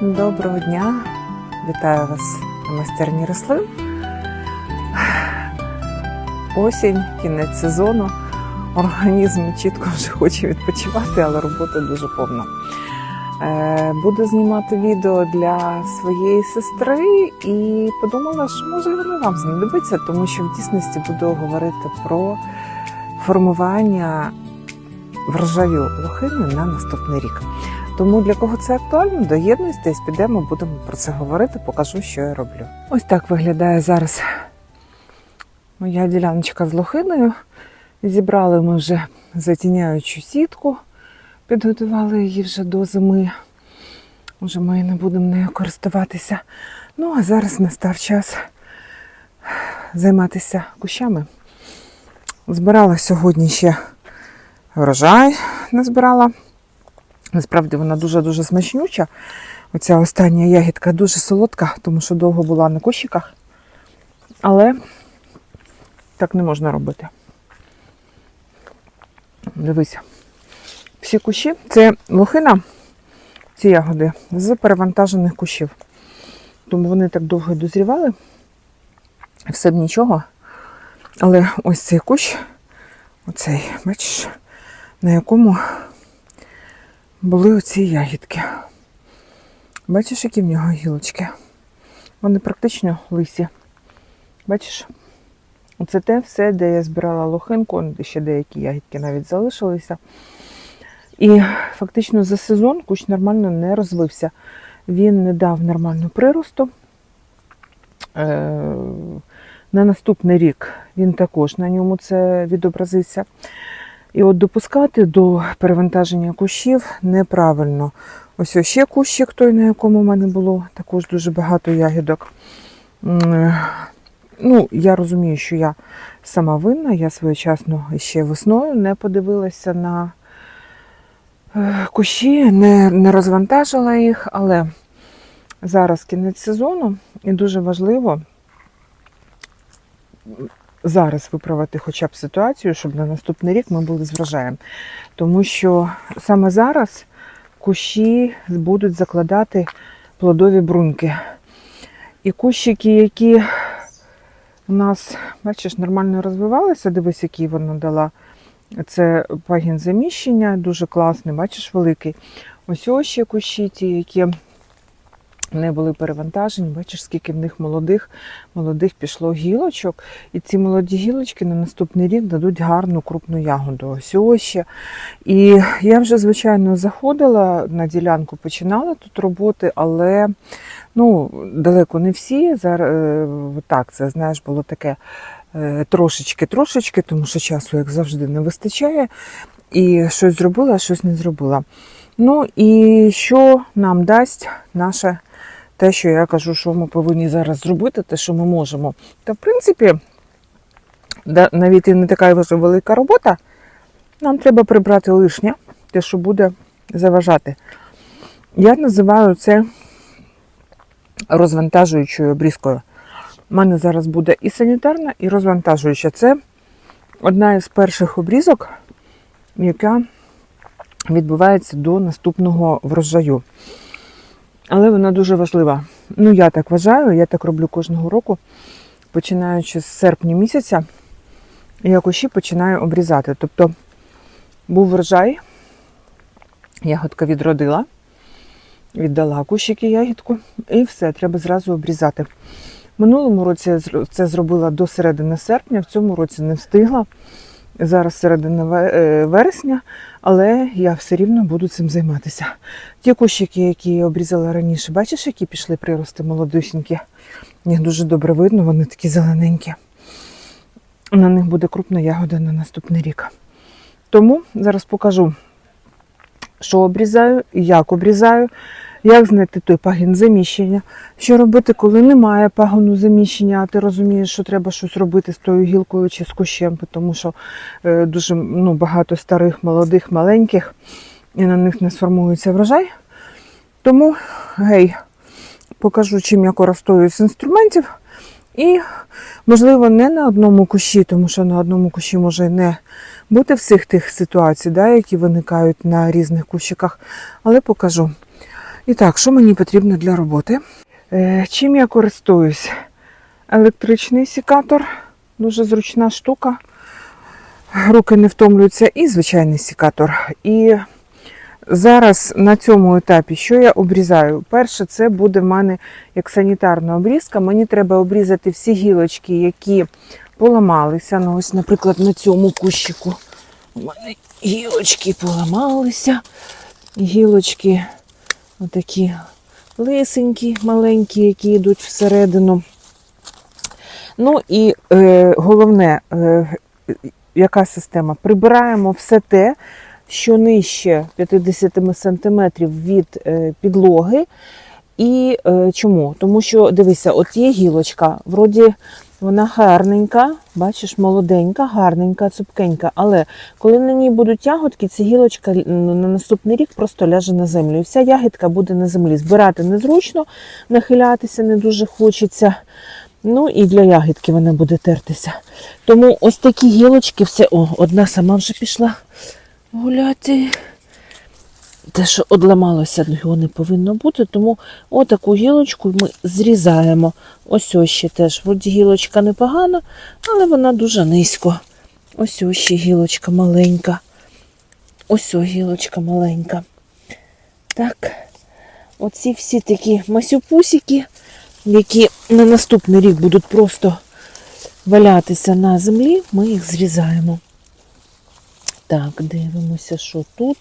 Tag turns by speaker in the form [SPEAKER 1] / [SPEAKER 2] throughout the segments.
[SPEAKER 1] Доброго дня! Вітаю вас на майстерні рослин. Осінь, кінець сезону. Організм чітко вже хоче відпочивати, але робота дуже повна. Е, Буду знімати відео для своєї сестри і подумала, що може воно вам знадобиться, тому що в дійсності буду говорити про формування врожаю лохини на наступний рік. Тому для кого це актуально, доєднуйтесь, підемо, будемо про це говорити, покажу, що я роблю. Ось так виглядає зараз моя діляночка з лохиною. Зібрали ми вже затіняючу сітку, підготували її вже до зими. Вже ми не будемо нею користуватися. Ну, а зараз настав час займатися кущами. Збирала сьогодні ще врожай, назбирала. Насправді вона дуже-дуже смачнюча. Оця остання ягідка дуже солодка, тому що довго була на кущиках. Але так не можна робити. Дивися. Всі кущі це лохина, ці ягоди, з перевантажених кущів. Тому вони так довго дозрівали. Все б нічого. Але ось цей кущ, оцей, бачиш, на якому були оці ягідки. Бачиш, які в нього гілочки? Вони практично лисі. Бачиш? Це те все, де я збирала лохинку, ще деякі ягідки навіть залишилися. І фактично за сезон кущ нормально не розвився. Він не дав нормальну приросту. Е, На наступний рік він також на ньому це відобразився. І от допускати до перевантаження кущів неправильно. Ось ось ще кущик той, на якому в мене було також дуже багато ягідок. Ну, я розумію, що я сама винна, я своєчасно ще весною не подивилася на е, кущі, не, не розвантажила їх, але зараз кінець сезону і дуже важливо зараз виправити хоча б ситуацію, щоб на наступний рік ми були з врожаєм. Тому що саме зараз кущі будуть закладати плодові бруньки. І кущики, які у нас, бачиш, нормально розвивалися, дивись, який вона дала. Це пагін заміщення, дуже класний, бачиш, великий. Ось ось ще кущі, ті, які не були перевантажені. Бачиш, скільки в них молодих, молодих пішло гілочок. І ці молоді гілочки на наступний рік дадуть гарну крупну ягоду. Ось ще. І я вже, звичайно, заходила на ділянку, починала тут роботи, але ну, далеко не всі. Зараз е, так, це знаєш, було таке трошечки-трошечки, тому що часу, як завжди, не вистачає. І щось зробила, а щось не зробила. Ну і що нам дасть наше те, що я кажу, що ми повинні зараз зробити, те, що ми можемо. Та в принципі, навіть і не така вже велика робота, нам треба прибрати лишнє, те, що буде заважати. Я називаю це розвантажуючою обрізкою. У мене зараз буде і санітарна, і розвантажуюча. Це одна із перших обрізок, яка відбувається до наступного врожаю. Але вона дуже важлива. Ну, я так вважаю, я так роблю кожного року, починаючи з серпня місяця, я кущі починаю обрізати. Тобто був врожай, ягодка відродила, віддала кущики ягідку, і все, треба зразу обрізати. Минулому році я це зробила до середини серпня, в цьому році не встигла. Зараз середина вересня, але я все рівно буду цим займатися. Ті кущики, які я обрізала раніше, бачиш, які пішли прирости молодюсінькі. Їх дуже добре видно, вони такі зелененькі. На них буде крупна ягода на наступний рік. Тому зараз покажу, що обрізаю, як обрізаю, як знайти той пагін заміщення, що робити, коли немає пагону заміщення, а ти розумієш, що треба щось робити з тою гілкою чи з кущем, тому що е, дуже ну, багато старих, молодих, маленьких, і на них не сформується врожай. Тому, гей, покажу, чим я користуюсь з інструментів. І, можливо, не на одному кущі, тому що на одному кущі може не бути всіх тих ситуацій, да, які виникають на різних кущиках, але покажу. І так, що мені потрібно для роботи? Е, чим я користуюсь? Електричний сікатор, дуже зручна штука. Руки не втомлюються, і звичайний сікатор. І зараз на цьому етапі, що я обрізаю? Перше, це буде в мене як санітарна обрізка. Мені треба обрізати всі гілочки, які поламалися. Ну, ось, наприклад, на цьому кущику. У мене гілочки поламалися. Гілочки отакі лисенькі, маленькі, які йдуть всередину. Ну і е, головне, е, яка система? Прибираємо все те, що нижче 50 см від е, підлоги. І е, чому? Тому що, дивися, от є гілочка, вроді вона гарненька, бачиш, молоденька, гарненька, цупкенька. Але коли на ній будуть ягодки, ця гілочка на наступний рік просто ляже на землю. І вся ягідка буде на землі. Збирати незручно, нахилятися не дуже хочеться. Ну і для ягідки вона буде тертися. Тому ось такі гілочки, все. О, одна сама вже пішла гуляти. Те, що одламалося, його не повинно бути, тому отаку гілочку ми зрізаємо. Ось ось ще теж. Вроді гілочка непогана, але вона дуже низько. Ось ось ще гілочка маленька. Ось ось гілочка маленька. Так, оці всі такі масюпусики, які на наступний рік будуть просто валятися на землі, ми їх зрізаємо. Так, дивимося, що тут.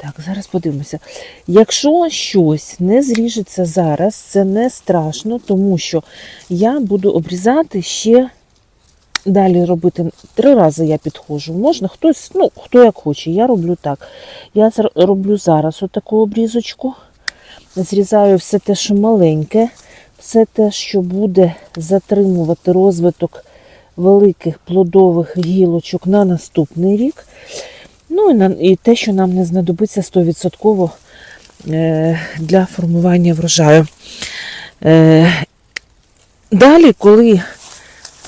[SPEAKER 1] Так, зараз подивимося. Якщо щось не зріжеться зараз, це не страшно, тому що я буду обрізати ще далі робити. Три рази я підходжу. Можна хтось, ну, хто як хоче, я роблю так. Я роблю зараз отаку обрізочку. Зрізаю все те, що маленьке, все те, що буде затримувати розвиток великих плодових гілочок на наступний рік. Ну і, те, що нам не знадобиться 100% е, для формування врожаю. Е, далі, коли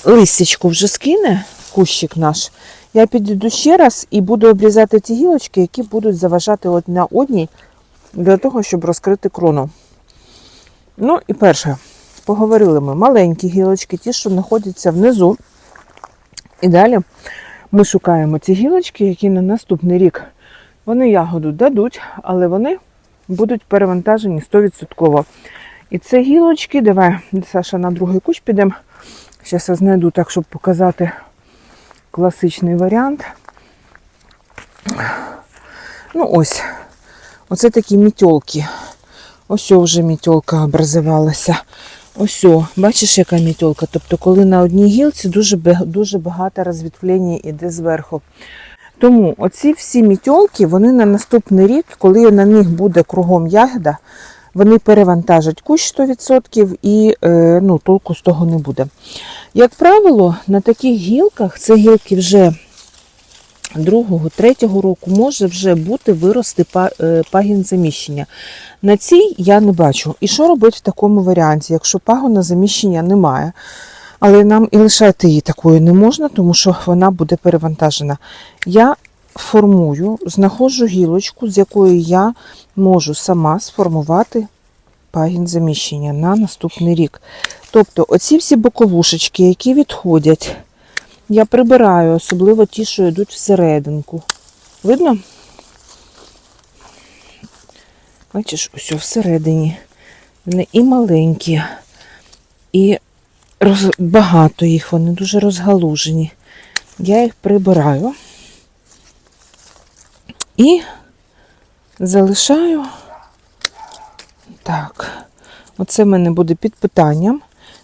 [SPEAKER 1] листячко вже скине, кущик наш, я підійду ще раз і буду обрізати ті гілочки, які будуть заважати одна одній для того, щоб розкрити крону. Ну і перше, поговорили ми маленькі гілочки, ті, що знаходяться внизу. І далі ми шукаємо ці гілочки, які на наступний рік вони ягоду дадуть, але вони будуть перевантажені 100%. І це гілочки, давай, Саша, на другий кущ підемо. Зараз я знайду так, щоб показати класичний варіант. Ну, ось. Оце такі мітьолки. Ось вже мітьолка образувалася. Ось, бачиш, яка мітьолка. Тобто, коли на одній гілці дуже дуже багато розвітлення йде зверху. Тому оці всі мітьолки, вони на наступний рік, коли на них буде кругом ягода, вони перевантажать кущ 100% і е, ну, толку з того не буде. Як правило, на таких гілках, це гілки вже другого, третього року, може вже бути вирости е, пагін заміщення. На цій я не бачу. І що робити в такому варіанті, якщо пагона заміщення немає? Але нам і лишати її такою не можна, тому що вона буде перевантажена. Я формую, знаходжу гілочку, з якої я можу сама сформувати пагін заміщення на наступний рік. Тобто, оці всі боковушечки, які відходять, я прибираю, особливо ті, що йдуть всерединку. Видно? Бачиш, ось всередині. Вони і маленькі, і роз... багато їх, вони дуже розгалужені. Я їх прибираю і залишаю. Так, оце в мене буде під питанням.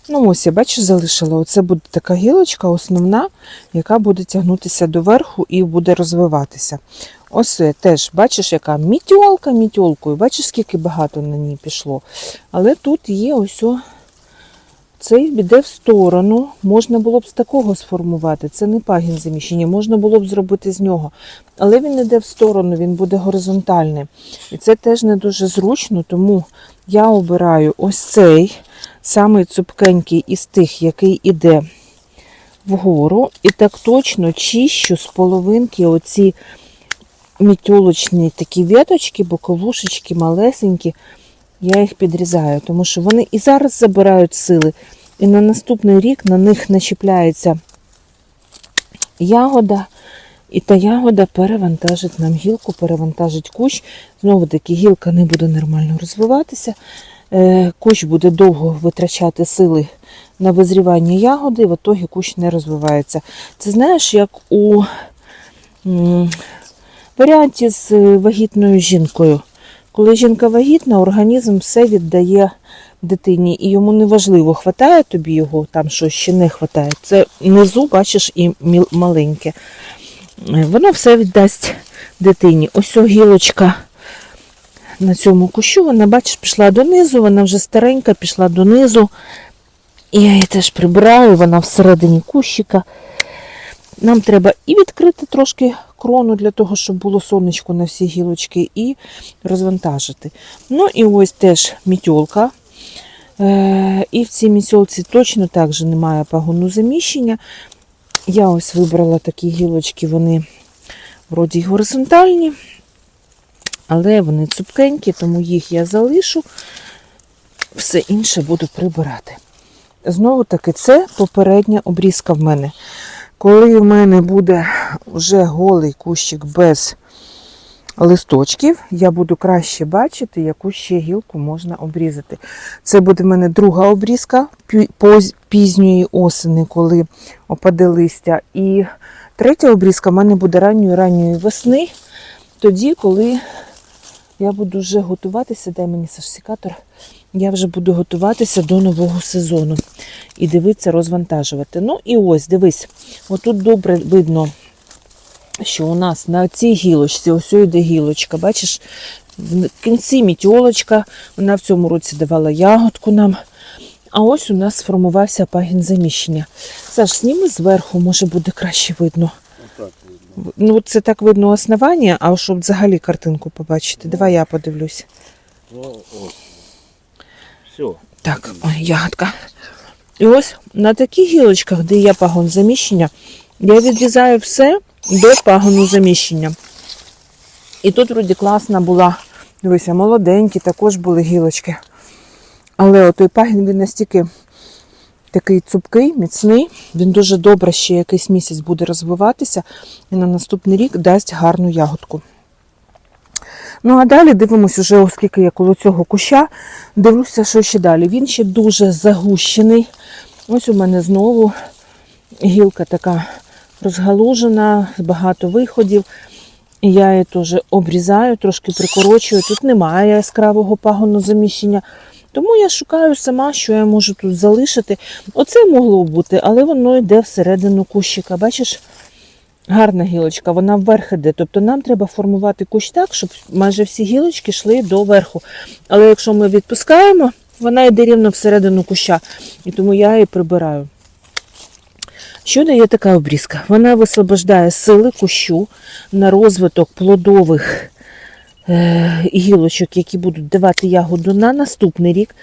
[SPEAKER 1] Ну, ось я бачу, залишила. Оце буде така гілочка основна, яка буде тягнутися доверху і буде розвиватися. Ось теж, бачиш, яка мітьолка мітьолкою. Бачиш, скільки багато на ній пішло. Але тут є ось цей йде в сторону. Можна було б з такого сформувати. Це не пагін заміщення, можна було б зробити з нього. Але він йде в сторону, він буде горизонтальний. І це теж не дуже зручно, тому я обираю ось цей самий цупкенький із тих, який іде вгору. І так точно чищу з половинки оці мітьолочні такі веточки, боковушечки малесенькі. Я їх підрізаю, тому що вони і зараз забирають сили, і на наступний рік на них начіпляється ягода, і та ягода перевантажить нам гілку, перевантажить кущ. Знову таки, гілка не буде нормально розвиватися. Е, Кущ буде довго витрачати сили на визрівання ягоди, і в ітогі кущ не розвивається. Це знаєш, як у варіанті з е, вагітною жінкою. Коли жінка вагітна, організм все віддає дитині, і йому не важливо, хватає тобі його, там що ще не хватає. Це внизу, бачиш, і маленьке. Е, Воно все віддасть дитині. Ось гілочка на цьому кущу, вона, бачиш, пішла донизу, вона вже старенька, пішла донизу. І я її теж прибираю, вона всередині кущика. Нам треба і відкрити трошки крону для того, щоб було сонечко на всі гілочки, і розвантажити. Ну і ось теж мітьолка. Е, і в цій мітьолці точно так же немає пагону заміщення. Я ось вибрала такі гілочки, вони вроді горизонтальні, але вони цупкенькі, тому їх я залишу. Все інше буду прибирати. Знову таки, це попередня обрізка в мене. Коли в мене буде вже голий кущик без листочків, я буду краще бачити, яку ще гілку можна обрізати. Це буде в мене друга обрізка пі- пізньої осени, коли опаде листя. І третя обрізка в мене буде ранньої ранньої весни, тоді, коли я буду вже готуватися, дай мені сашсікатор, я вже буду готуватися до нового сезону і дивитися, розвантажувати. Ну і ось, дивись, отут добре видно, що у нас на цій гілочці, ось йде гілочка, бачиш, в кінці мітьолочка, вона в цьому році давала ягодку нам. А ось у нас сформувався пагін заміщення. Саш, зніми зверху, може буде краще видно. Ну, це так видно основання, а щоб взагалі картинку побачити. Давай я подивлюсь.
[SPEAKER 2] О, ось. Все.
[SPEAKER 1] Так, ой, ягодка. І ось на таких гілочках, де є пагон заміщення, я відрізаю все до пагону заміщення. І тут вроді класна була, дивися, молоденькі також були гілочки. Але отой пагін він настільки такий цупкий, міцний, він дуже добре ще якийсь місяць буде розвиватися і на наступний рік дасть гарну ягодку. Ну а далі дивимось уже, оскільки я коло цього куща, дивлюся, що ще далі. Він ще дуже загущений. Ось у мене знову гілка така розгалужена, багато виходів. Я її теж обрізаю, трошки прикорочую. Тут немає яскравого пагону заміщення. Тому я шукаю сама, що я можу тут залишити. Оце могло б бути, але воно йде всередину кущика. Бачиш, гарна гілочка, вона вверх іде. Тобто нам треба формувати кущ так, щоб майже всі гілочки йшли до верху. Але якщо ми відпускаємо, вона йде рівно всередину куща. І тому я її прибираю. Що дає така обрізка? Вона висвобождає сили кущу на розвиток плодових е, гілочок, які будуть давати ягоду на наступний рік.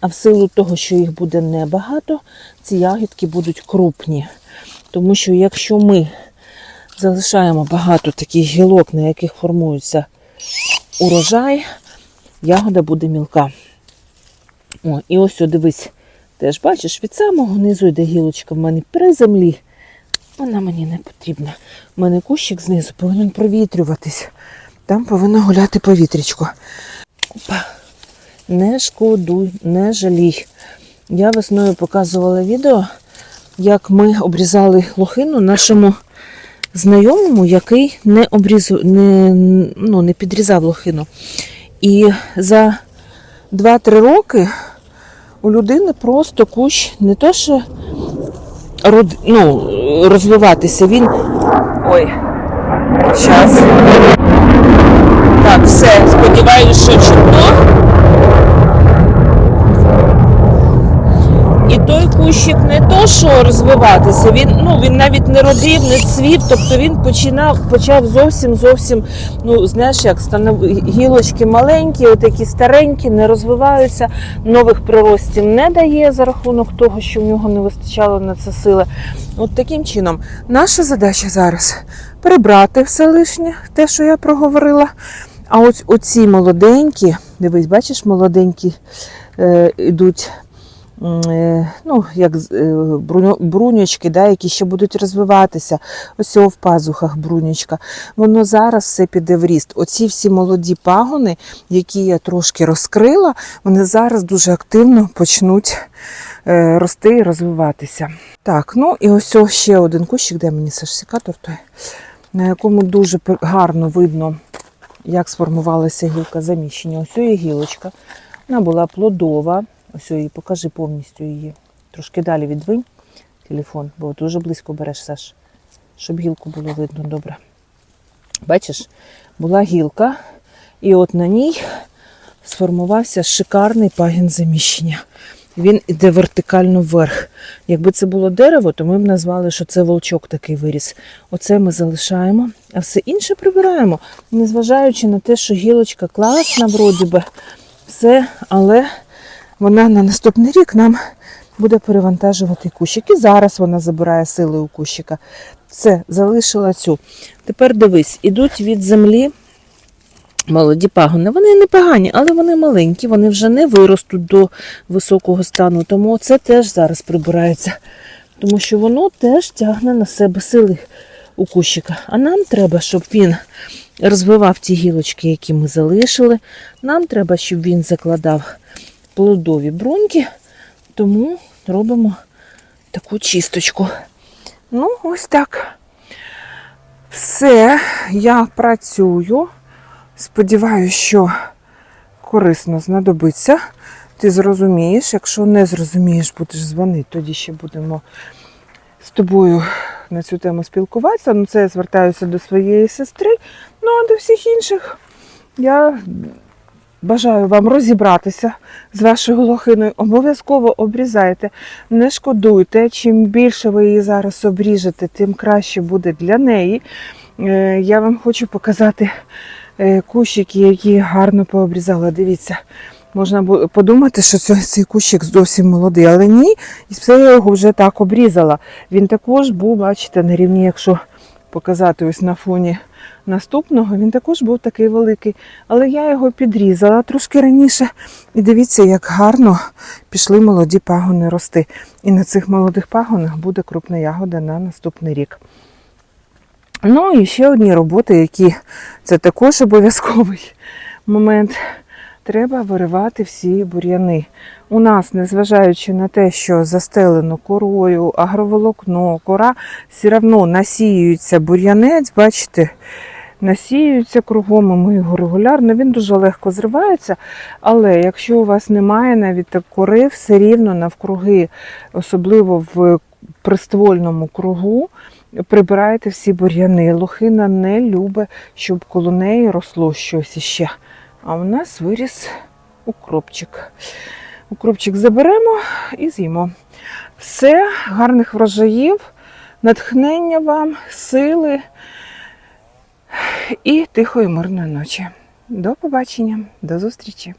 [SPEAKER 1] А в силу того, що їх буде небагато, ці ягідки будуть крупні. Тому що якщо ми залишаємо багато таких гілок, на яких формується урожай, ягода буде мілка. О, і ось о, дивись, теж бачиш, від самого низу йде гілочка в мене при землі. Вона мені не потрібна. У мене кущик знизу повинен провітрюватись. Там повинно гуляти повітрячко. Опа. Не шкодуй, не жалій. Я весною показувала відео, як ми обрізали лохину нашому знайомому, який не обрізу, не, ну, не підрізав лохину. І за 2-3 роки у людини просто кущ не то, що род, ну, розвиватися, він. Ой, зараз. Так, все, сподіваюся, що чутно. І той кущик не то, що розвиватися, він, ну, він навіть не родив, не цвів, тобто він починав, почав зовсім зовсім, ну знаєш, як станов... гілочки маленькі, отакі старенькі, не розвиваються, нових приростів не дає за рахунок того, що в нього не вистачало на це сили. От таким чином, наша задача зараз прибрати все лишнє, те, що я проговорила. А ось оці молоденькі,
[SPEAKER 3] Дивись, бачиш, молоденькі е, йдуть. Е, Ну, як е, бруньочки, да, які ще будуть розвиватися. Ось в пазухах бруньочка. Воно зараз все піде в ріст. Оці всі молоді пагони, які я трошки розкрила, вони зараз дуже активно почнуть е, рости і розвиватися. Так, ну і ось ще один кущик, де мені сашсікатор той, на якому дуже гарно видно, як сформувалася гілка заміщення. Ось є гілочка. Вона була плодова. Ось її, покажи повністю її. Трошки далі відвинь телефон, бо дуже близько береш, Саш, щоб гілку було видно добре. Бачиш, була гілка, і от на ній сформувався шикарний пагін заміщення. Він іде вертикально вверх. Якби це було дерево, то ми б назвали, що це волчок такий виріс. Оце ми залишаємо, а все інше прибираємо, незважаючи на те, що гілочка класна, вроді би, все, але вона на наступний рік нам буде перевантажувати кущик. І зараз вона забирає сили у кущика. Все, залишила цю. Тепер дивись, ідуть від землі молоді пагони. Вони не погані, але вони маленькі, вони вже не виростуть до високого стану. Тому це теж зараз прибирається. Тому що воно теж тягне на себе сили у кущика. А нам треба, щоб він розвивав ті гілочки, які ми залишили. Нам треба, щоб він закладав плодові бруньки. Тому робимо таку чисточку.
[SPEAKER 1] Ну, ось так. Все, я працюю. Сподіваюся, що корисно знадобиться. Ти зрозумієш, якщо не зрозумієш, будеш дзвонити, тоді ще будемо з тобою на цю тему спілкуватися. Ну, це я звертаюся до своєї сестри. Ну, а до всіх інших я бажаю вам розібратися з вашою лохиною. Обов'язково обрізайте. Не шкодуйте, чим більше ви її зараз обріжете, тим краще буде для неї. Е, Я вам хочу показати е, кущики, які гарно пообрізала. Дивіться, можна подумати, що цей, кущик зовсім молодий, але ні, і все я його вже так обрізала. Він також був, бачите, на рівні, якщо показати ось на фоні наступного, він також був такий великий. Але я його підрізала трошки раніше. І дивіться, як гарно пішли молоді пагони рости. І на цих молодих пагонах буде крупна ягода на наступний рік. Ну і ще одні роботи, які це також обов'язковий момент. Треба виривати всі бур'яни. У нас, незважаючи на те, що застелено корою, агроволокно, кора, все одно насіюється бур'янець, бачите, насіюється кругом, ми його регулярно, він дуже легко зривається. Але якщо у вас немає навіть кори, все рівно навкруги, особливо в приствольному кругу, прибирайте всі бур'яни. Лохина не любить, щоб коло неї росло щось іще. А у нас виріс укропчик. Укропчик заберемо і з'їмо. Все, гарних врожаїв, натхнення вам, сили і тихої мирної ночі. До побачення, до зустрічі!